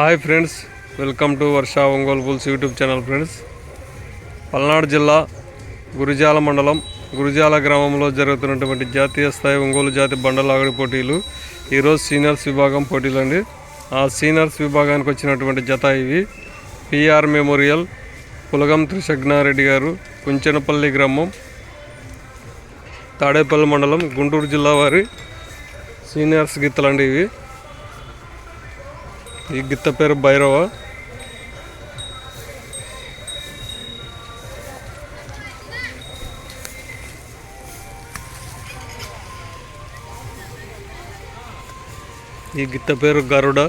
Hi friends welcome to Varsha Ongole pulls YouTube channel friends. Palnadu జిల్లా గురిజాల మండలం గురిజాల గ్రామంలో జరుగుతున్నటువంటి జాతీయ స్థాయి ఒంగోలు జాతి బండలాగడి పోటీలు. ఈరోజు సీనియర్స్ విభాగం పోటీలు అండి ఆ సీనియర్స్ విభాగానికి వచ్చినటువంటి జత ఇవి. పిఆర్ మెమోరియల్ పులగం త్రిశగ్నారెడ్డి గారు కుంచెనపల్లి గ్రామం తాడేపల్లి మండలం గుంటూరు జిల్లా వారి సీనియర్స్ గిత్తలండి ఇవి. ఈ గిత్త పేరు భైరవ. ఈ గిత్త పేరు గరుడ.